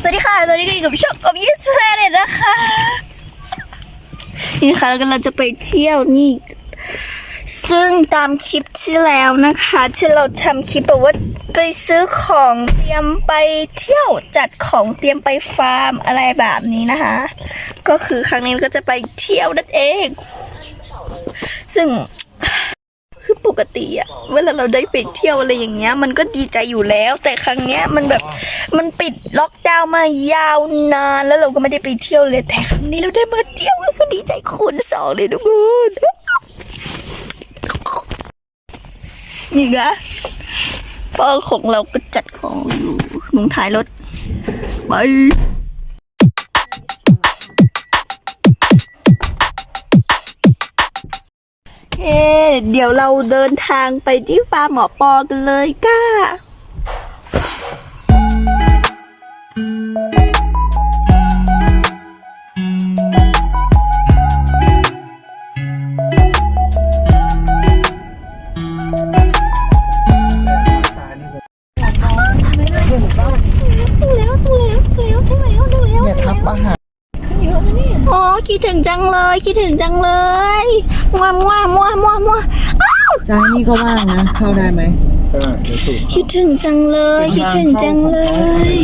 สวัสดีค่ะ ตอนนี้ก็อยู่กับช่องอบยิสแพลเน็ตนะคะ นี่นะคะเรากำลังจะไปเที่ยวนี่ ซึ่งตามคลิปที่แล้วนะคะ ที่เราทำคลิปแบบว่าไปซื้อของเตรียมไปเที่ยวจัดของเตรียมไปฟาร์มอะไรแบบนี้นะคะ ก็คือครั้งนี้ก็จะไปเที่ยวนั่นเอง ซึ่ง กติอะเวลาเราได้ไปเที่ยวอะไรอย่างเงี้ย มันก็ดีใจอยู่แล้ว แต่ครั้งเนี้ยมันแบบมันปิดล็อกดาวน์มายาวนาน แล้วเราก็ไม่ได้ไปเที่ยวเลยแต่ครั้งนี้เราได้มาเที่ยวก็คือดีใจคูณสองเลยทุกคนนี่นะพ่อของเราก็จัดของอยู่มึงถ่ายรถไป เอเดี๋ยวเราเดินทางไปที่ฟาร์มหมอปอกันเลยก้า คิดถึงจังเลย คิดถึงจังเลยมัวมัวมัวมัวมัวอ้าวซ้ายนี่ก็ว่างนะเข้าได้ไหมคิดถึงจังเลย คิดถึงจังเลย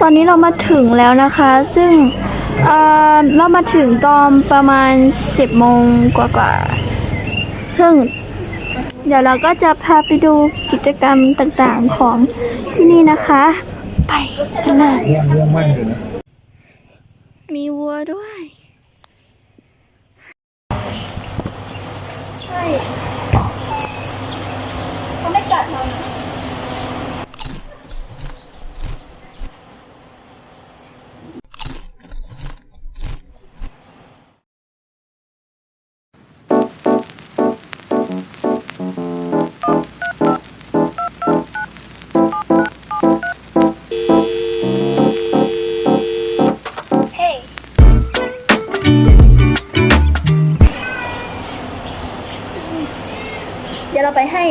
ตอนนี้เรามาถึงแล้วนะคะ ซึ่ง เออเรามาถึงตอนประมาณ 10โมงกว่าๆซึ่ง เดี๋ยวเราก็จะพาไปดูกิจกรรมต่างๆของที่นี่นะคะ ไปกันเลยมีวัวด้วยใช่เขาไม่กัดเรา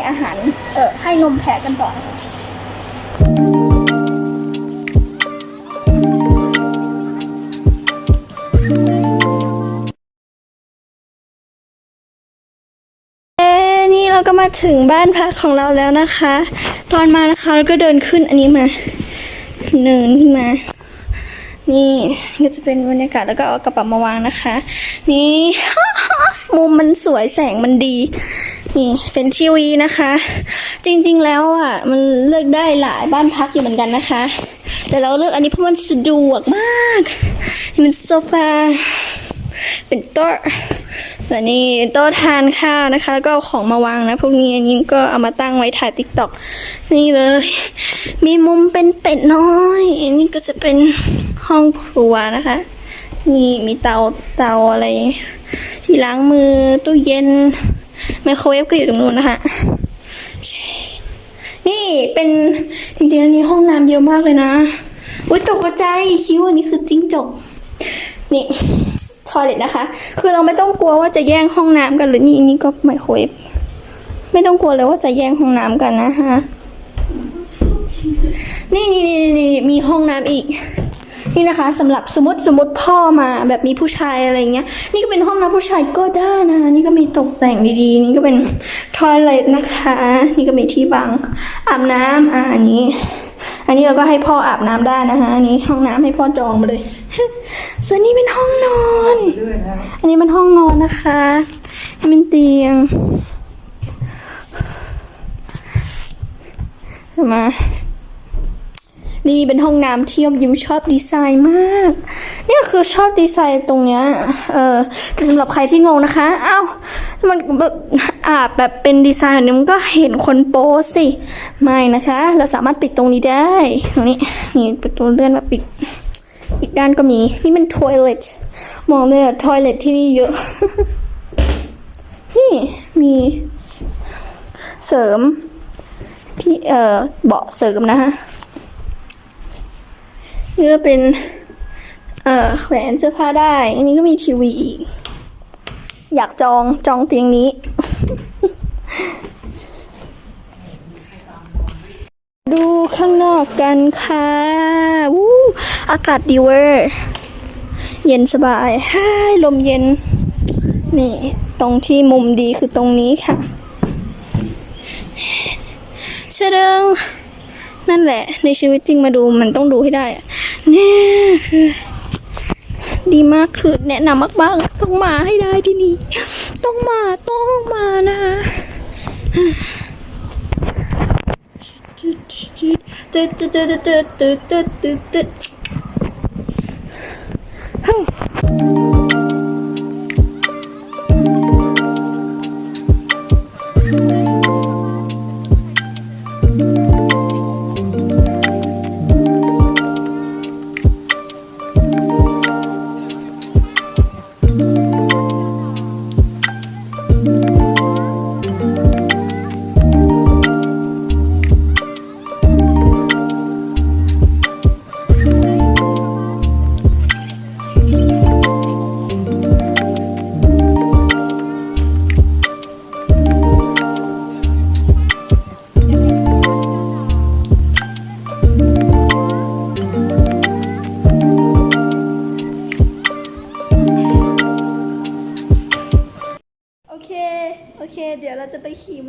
อาหารเออให้นมแพะกันต่อนะคะเอ๊ะนี่เราก็มาถึงบ้านพักของเราแล้วนะคะ ตอนมานะคะเราก็เดินขึ้นอันนี้มาเนินขึ้นมา นี่ก็จะเป็นบรรยากาศแล้วก็เอากระเป๋ามาวางนะคะ นี่มุมมันสวยแสงมันดี นี่เป็นทีวีนะคะ จริงๆแล้วอะมันเลือกได้หลายบ้านพักอยู่เหมือนกันนะคะ แต่เราเลือกอันนี้เพราะมันสะดวกมากนี่มันโซฟาเป็นโต๊ะแต่นี่โต๊ะทานข้าวนะคะ แล้วก็เอาของมาวางนะ พวกนี้อันนี้ก็เอามาตั้งไว้ถ่ายติ๊กต็อกนี่เลย มีมุมเป็นเป็ดน้อยอันนี้ก็จะเป็นห้องครัวนะคะนี่มีเตาเตาอะไร ที่ล้างมือตู้เย็น ไมโครเวฟก็อยู่ตรงนู้นนะคะนี่เป็นจริงๆอันนี้ห้องน้ำเยอะมากเลยนะอุ้ยตกใจคิดว่านี่คือจิ้งจกนี่ทอยเล็ตนะคะ คือเราไม่ต้องกลัวว่าจะแย่งห้องน้ำกันหรือนี่นี่ก็ไมโครเวฟไม่ต้องกลัวเลยว่าจะแย่งห้องน้ำกันนะคะนี่นี่นี่นี่มีห้องน้ำอีก นี่นะคะสำหรับสมมติสมมติพ่อมาแบบมีผู้ชายอะไรเงี้ย นี่ก็เป็นห้องน้ำผู้ชายก็ได้นะ นี่ก็มีตกแต่งดีๆ นี่ก็เป็นทอยเลทนะคะ นี่ก็มีที่บังอาบน้ำอ่าอันนี้ อันนี้เราก็ให้พ่ออาบน้ำได้นะคะอันนี้ห้องน้ำให้พ่อจองมาเลยส่วนนี้เป็นห้องนอน อันนี้เป็นห้องนอนนะคะเป็นเตียงมา นี่เป็นห้องน้ำที่ยมยิ้มชอบดีไซน์มาก เนี่ยคือชอบดีไซน์ตรงเนี้ย เออแต่สำหรับใครที่งงนะคะ อ้าว มันแบบอาบแบบเป็นดีไซน์แบบนี้มันก็เห็นคนโป๊สิ ไม่นะคะ เราสามารถปิดตรงนี้ได้ ตรงนี้มีประตูเลื่อนมาปิด อีกด้านก็มี นี่มันทอยเลทมองเลยอะทอยเลทที่นี่เยอะ นี่มีเสริมที่เอ่อเบาะเสริมนะคะ นี่ก็เป็นเออแขวนเสื้อผ้าได้ อันนี้ก็มีทีวีอีก อยากจองจองเตียงนี้ ดูข้างนอกกันค่ะวู้อากาศดีเวอร์เย็นสบายฮ่ายลมเย็น นี่ ตรงที่มุมดีคือตรงนี้ค่ะเชดง นั่นแหละ ในชีวิตจริงมาดูมันต้องดูให้ได้เนี่ยคือดีมากคือแนะนำมากๆต้องมาให้ได้ที่นี่ต้องมาต้องมานะคะตึ๊ดตึ๊ดตึ๊ดตึ๊ดตึ๊ดตึ๊ดตึ๊ด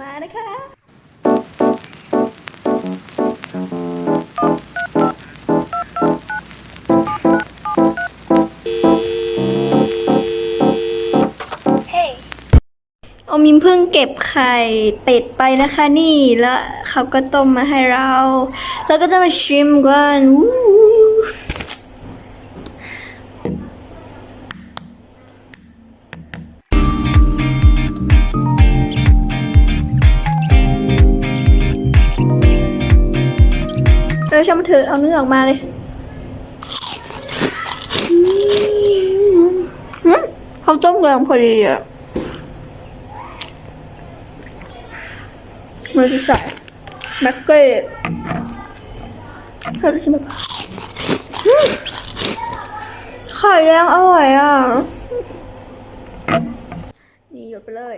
ม้านะคะอมิมเพิ่งเก็บไข่เป็ดไปนะคะนี่แล้วเขาก็ต้มมาให้เรา แล้วก็จะมาชิมกันวู้ เราช่างมันเถอะเอาเนื้อออกมาเลยเขาต้มกำลังพอดีอะเราจะใส่แม็กเก้เราจะชิมแบบอืมไข่แดงอร่อยอะ นี่หยดไปเลย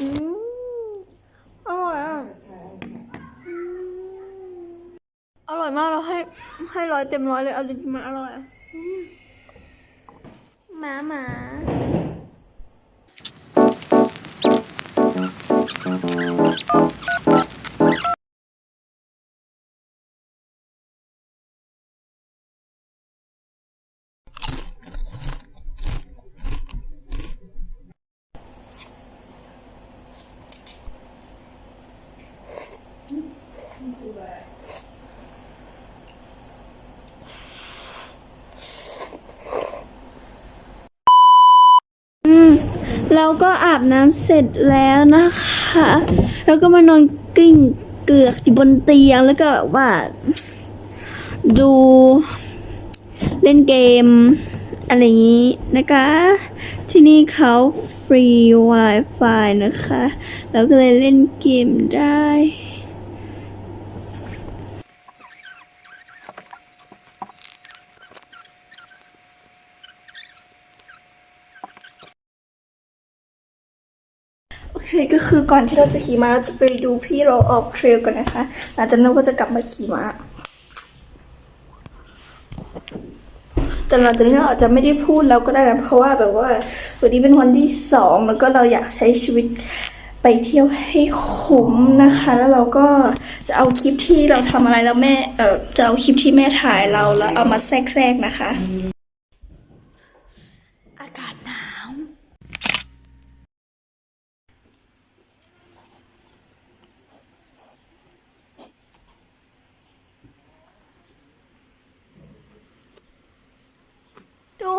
อืมอร่อยอะอืม อร่อยมากเราให้ให้ร้อยเต็มร้อยเลยเอาจริงๆมันอร่อยอะอืมหมาหมา เราก็อาบน้ำเสร็จแล้วนะคะ แล้วก็มานอนกิ้งเกือกอยู่บนเตียงแล้วก็ว่าดูเล่นเกม อะไรอย่างนี้นะคะ ที่นี่เขาฟรี Wi-Fi นะคะเราก็เลยเล่นเกมได้ โอเค ก็คือก่อนที่เราจะขี่ม้าเราจะไปดูพี่เราออกเทรลก่อนนะคะหลังจากนั้นก็จะกลับมาขี่ม้าแต่หลังจากนี้เราอาจจะไม่ได้พูดแล้วก็ได้นะเพราะว่าแบบว่าวันนี้เป็นวันที่สองแล้วก็เราอยากใช้ชีวิตไปเที่ยวให้คุ้มนะคะ แล้วเราก็จะเอาคลิปที่เราทำอะไรแล้วแม่เออจะเอาคลิปที่แม่ถ่ายเราแล้วเอามาแทรกๆนะคะ อากาศหนาว ทุ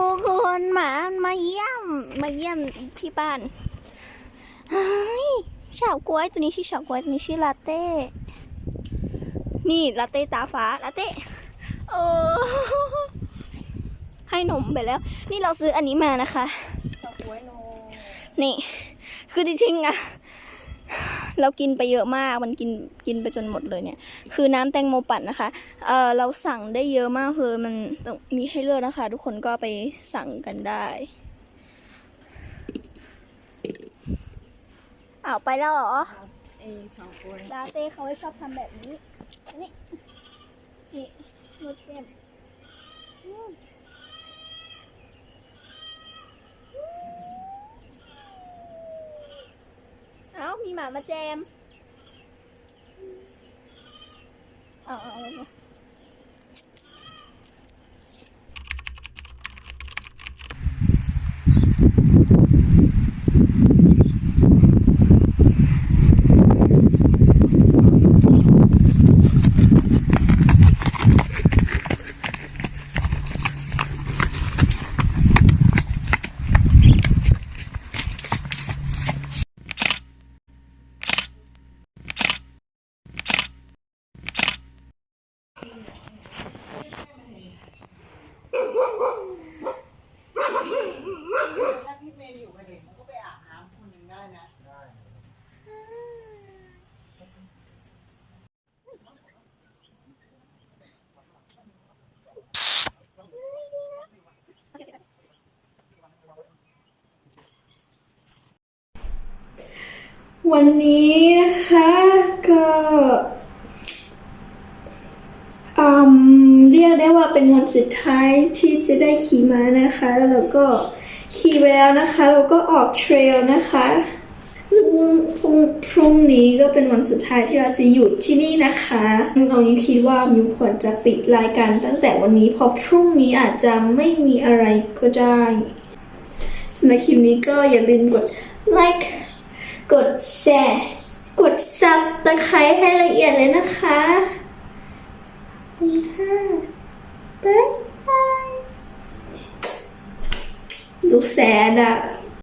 กคนหมามาเยี่ยม มาเยี่ยมที่บ้านเฮ้ยเฉาก๊วยตัวนี้ชื่อเฉาก๊วยตัวนี้ชื่อลาเต้ นี่ลาเต้ตาฟ้าลาเต้เออให้นมไปแล้ว นี่เราซื้ออันนี้มานะคะ นี่ คือจริงๆอะ เรากินไปเยอะมากมันกินกินไปจนหมดเลยเนี่ย คือน้ำแตงโมปั่นนะคะเออเราสั่งได้เยอะมากเลยมันต้องมีให้เลือกนะคะ ทุกคนก็ไปสั่งกันได้อ้าวไปแล้วเหรอเอชาวกล้วยลาเต้เขาไม่ชอบทำแบบนี้นี่ นี่รสเค็มอืมเอ้ามีหมาม วันนี้นะคะก็เรียกได้ว่าเป็นวันสุดท้ายที่จะได้ขี่ม้านะคะ แล้วก็ขี่ไปแล้วนะคะ แล้วก็ออกเทรลนะคะซึ่งพรุ่งพรุ่งนี้ก็เป็นวันสุดท้ายที่เราจะหยุดที่นี่นะคะเรานี้คิดว่ามิวควรจะปิดรายการตั้งแต่วันนี้เพราะพรุ่งนี้อาจจะไม่มีอะไรก็ได้สำหรับคลิปนี้ก็อย่าลืมกดไลค์ กดแชร์ กดซับตะไคร้ให้ละเอียดเลยนะคะคุณค่ะบ๊ายบายดูแสนอะ